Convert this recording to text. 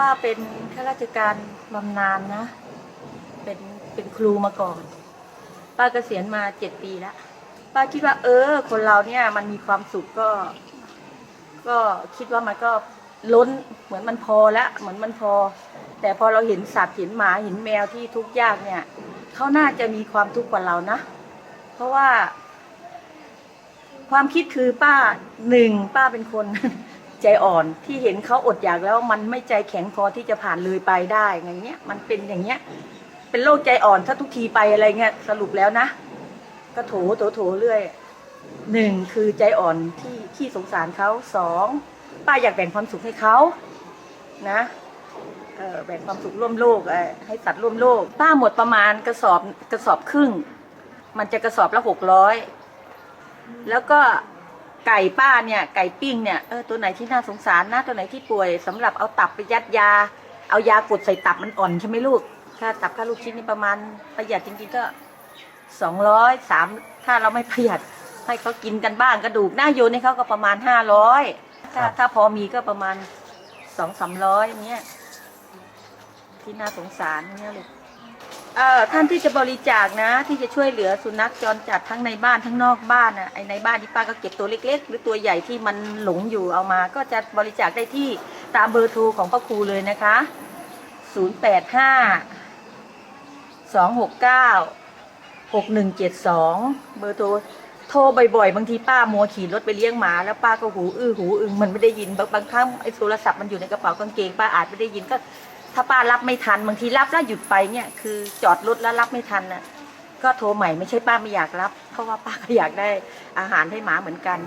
ป้าเป็นข้าราชการบำนาญนะ เป็นเป็นครูมาก่อน ป้าเกษียณมาเจ็ดปีแล้ว ป้าคิดว่า เออ คนเราเนี่ยมันมีความสุขก็ ก็คิดว่ามันก็ล้นเหมือนมันพอแล้วเหมือนมันพอ แต่พอเราเห็นสัตว์เห็นหมาเห็นแมวที่ทุกข์ยากเนี่ยเขาน่าจะมีความทุกข์กว่าเรานะ เพราะว่า ความคิดคือป้าหนึ่งป้าเป็นคน ใจอ่อนที่เห็นเขาอดอยากแล้วมันไม่ใจแข็งพอที่จะผ่านเลยไปได้อย่างเงี้ย มันเป็นอย่างเงี้ย เป็นโรคใจอ่อนถ้าทุกทีไปอะไรเงี้ยสรุปแล้วนะ ก็โถโถโถเรื่อยหนึ่งคือใจอ่อนที่ที่สงสารเขาสองป้าอยากแบ่งความสุขให้เขานะเออแบ่งความสุขร่วมโลกให้สัตว์ร่วมโลก ป้าหมดประมาณกระสอบกระสอบครึ่ง มันจะกระสอบละหกร้อยแล้วก็ ไก่ป้าเนี่ยไก่ปิ้งเนี่ยเออตัวไหนที่น่าสงสารนะตัวไหนที่ป่วยสำหรับเอาตับไปยัดยา เอายากดใส่ตับมันอ่อนใช่ไหมลูกค่าตับค่าลูกชิ้นนี่ประมาณประหยัดจริงๆก็สองร้อยสามถ้าเราไม่ประหยัดให้เขากินกันบ้างกระดูกหน้าโยนให้เขาก็ประมาณห้าร้อยถ้าถ้าพอมีก็ประมาณสองสามร้อยเนี้ยที่น่าสงสารเนี่ยลูก เอ่อท่านที่จะบริจาคนะ ที่จะช่วยเหลือสุนัขจรจัดทั้งในบ้านทั้งนอกบ้านอะไอในบ้านที่ป้าก็เก็บตัวเล็ก ๆ หรือตัวใหญ่ที่มันหลงอยู่เอามา ก็จะบริจาคได้ที่ตามเบอร์โทรของพ่อครูเลยนะคะศูนย์แปดห้าสองหกเก้าหกหนึ่งเจ็ดสองเบอร์โทรโทรบ่อยๆ บางทีป้ามัวขี่รถไปเลี้ยงหมาแล้วป้าก็หูอื้อหูอึงมันไม่ได้ยินบางบางครั้งไอ้โทรศัพท์มันอยู่ในกระเป๋ากางเกงป้าอาจไม่ได้ยินก็ ถ้าป้ารับไม่ทันบางทีรับแล้วหยุดไปเนี่ยคือจอดรถแล้วรับไม่ทันน่ะก็โทรใหม่ไม่ใช่ป้าไม่อยากรับ เพราะว่าป้าก็อยากได้อาหารให้หมาเหมือนกัน